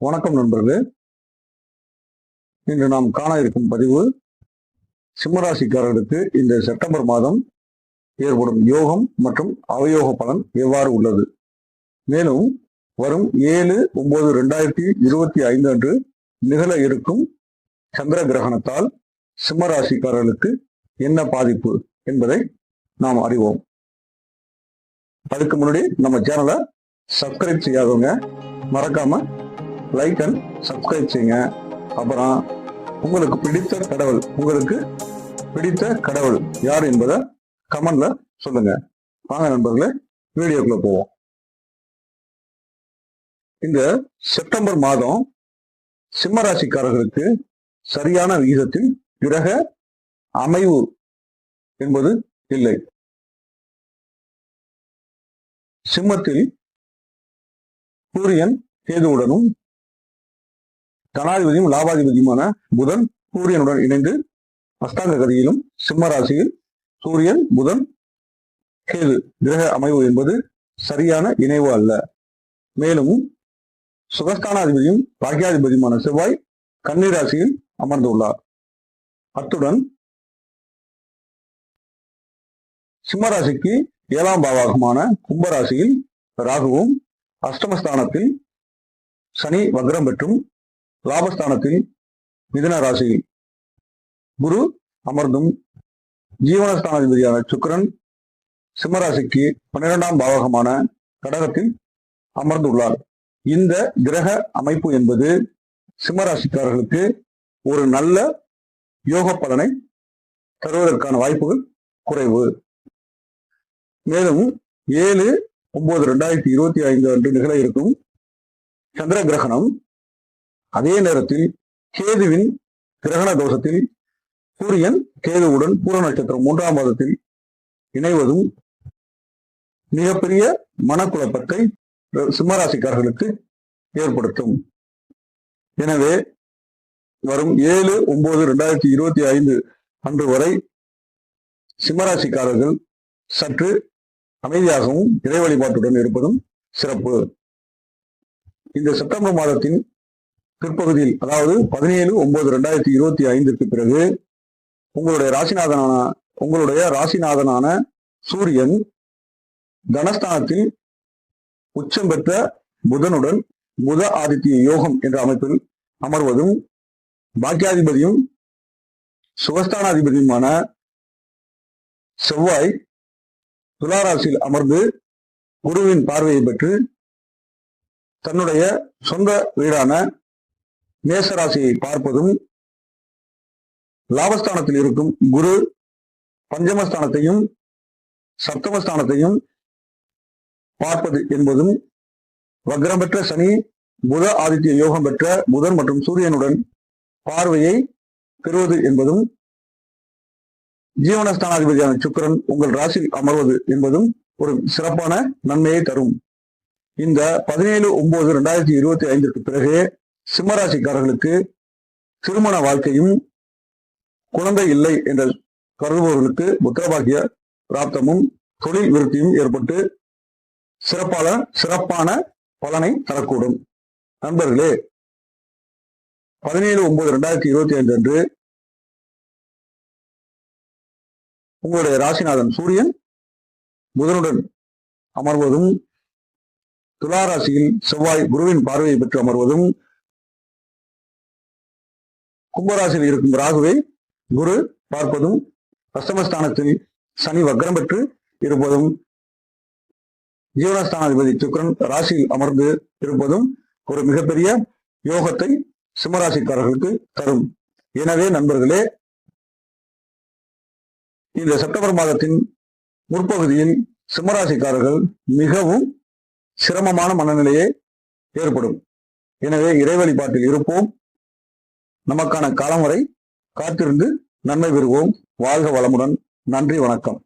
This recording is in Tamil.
வணக்கம் நண்பர்களே. இன்று நாம் காண இருக்கும் பதிவு சிம்மராசிக்காரர்களுக்கு இந்த செப்டம்பர் மாதம் ஏற்படும் யோகம் மற்றும் அவயோக பலன் எவ்வாறு உள்ளது? மேலும் வரும் ஏழு ஒன்பது ரெண்டாயிரத்தி இருபத்தி ஐந்து அன்று நிகழ இருக்கும் சந்திர கிரகணத்தால் சிம்மராசிக்காரர்களுக்கு என்ன பாதிப்பு என்பதை நாம் அறிவோம். அதுக்கு முன்னாடி நம்ம சேனலை சப்ஸ்கிரைப் செய்யாதவங்க மறக்காம லைக் அண்ட் சப்ஸ்கிரைப் செய்யுங்க. அப்புறம் உங்களுக்கு பிடித்த கடவுள் உங்களுக்கு பிடித்த கடவுள் யார் என்பதை கமெண்ட்ல சொல்லுங்க. வாங்க நண்பர்களே வீடியோக்குள்ள போவோம். இந்த செப்டம்பர் மாதம் சிம்ம ராசிக்காரர்களுக்கு சரியான விகிதத்தில் கிரக அமைவு என்பது இல்லை. சிம்மத்தில் சூரியன் கேதுவுடனும் தனாதிபதியும் லாபாதிபதியுமான புதன் சூரியனுடன் இணைந்து அஸ்தாங்க கதியிலும் சிம்ம ராசியில் சூரியன் புதன் கேது கிரக அமைவு என்பது சரியான இணைவு அல்ல. மேலும் சுகஸ்தானாதிபதியும் பாக்கியாதிபதியுமான செவ்வாய் கன்னிராசியில் அமர்ந்துள்ளார். அத்துடன் சிம்மராசிக்கு ஏழாம் பாவாகமான கும்பராசியில் ராகுவும் அஷ்டமஸ்தானத்தில் சனி வக்ரம் பெற்றும் லாபஸ்தானத்தில் மிதன ராசியில் குரு அமர்ந்தும் ஜீவனஸ்தானாதிபதியான சுக்கரன் சிம்மராசிக்கு பன்னிரெண்டாம் பாவகமான கடகத்தில் அமர்ந்துள்ளார். இந்த கிரக அமைப்பு என்பது சிம்மராசிக்காரர்களுக்கு ஒரு நல்ல யோக பலனை தருவதற்கான வாய்ப்புகள் குறைவு. மேலும் ஏழு ஒன்பது ரெண்டாயிரத்தி இருபத்தி ஐந்து அன்று நிகழ இருக்கும் சந்திர கிரகணம் அதே நேரத்தில் கேதுவின் கிரகண தோஷத்தில் சூரியன் கேதுவுடன் பூர நட்சத்திரம் மூன்றாம் மாதத்தில் இணைவதும் மிகப்பெரிய மனக்குழப்பத்தை சிம்மராசிக்காரர்களுக்கு ஏற்படுத்தும். எனவே வரும் ஏழு ஒன்பது ரெண்டாயிரத்தி இருபத்தி ஐந்து அன்று வரை சிம்மராசிக்காரர்கள் சற்று அமைதியாகவும் இறை வழிபாட்டுடன் இருப்பதும் சிறப்பு. இந்த செப்டம்பர் மாதத்தின் பிற்பகுதியில் அதாவது பதினேழு ஒன்பது ரெண்டாயிரத்தி இருபத்தி ஐந்திற்கு பிறகு உங்களுடைய ராசிநாதனான உங்களுடைய ராசிநாதனான சூரியன் தனஸ்தானத்தில் உச்சம் பெற்ற புதனுடன் புத ஆதித்ய யோகம் என்ற அமைப்பில் அமர்வதும் பாக்கியாதிபதியும் சுகஸ்தானாதிபதியுமான செவ்வாய் துளாராசியில் அமர்ந்து குருவின் பார்வையை பெற்று தன்னுடைய சொந்த வீடான மேசராசியை பார்ப்பதும் லாபஸ்தானத்தில் இருக்கும் குரு பஞ்சமஸ்தானத்தையும் சப்தமஸ்தானத்தையும் பார்ப்பது என்பதும் வக்ரம் பெற்ற சனி புத ஆதித்ய யோகம் பெற்ற புதன் மற்றும் சூரியனுடன் பார்வையை பெறுவது என்பதும் ஜீவனஸ்தானாதிபதியான சுக்கரன் உங்கள் ராசியில் அமர்வது என்பதும் ஒரு சிறப்பான நன்மையை தரும். இந்த பதினேழு ஒன்பது ரெண்டாயிரத்தி இருபத்தி ஐந்திற்கு பிறகு சிம்மராசிக்காரர்களுக்கு திருமண வாழ்க்கையும் குழந்தை இல்லை என்ற கருதுபவர்களுக்கு புத்திரபாகிய பிராப்தமும் தொழில் விருத்தியும் ஏற்பட்டு சிறப்பான சிறப்பான பலனை தரக்கூடும். நண்பர்களே பதினேழு ஒன்பது ரெண்டாயிரத்தி இருபத்தி ஐந்து அன்று உங்களுடைய ராசிநாதன் சூரியன் புதனுடன் அமர்வதும் துளாராசியில் செவ்வாய் குருவின் பார்வையை பெற்று அமர்வதும் கும்பராசியில் இருக்கும் ராகுவை குரு பார்ப்பதும் அஷ்டமஸ்தானத்தில் சனி வக்ரம் பெற்று இருப்பதும் ஜீவனஸ்தானாதிபதி சுக்கரன் ராசியில் அமர்ந்து இருப்பதும் ஒரு மிகப்பெரிய யோகத்தை சிம்மராசிக்காரர்களுக்கு தரும். எனவே நண்பர்களே இந்த செப்டம்பர் மாதத்தின் முற்பகுதியில் சிம்மராசிக்காரர்கள் மிகவும் சிரமமான மனநிலையே ஏற்படும். எனவே இறைவழிபாட்டில் இருப்போம். நமக்கான காலம் வரை காத்திருந்து நன்மை பெறுவோம். வாழ்க வளமுடன். நன்றி வணக்கம்.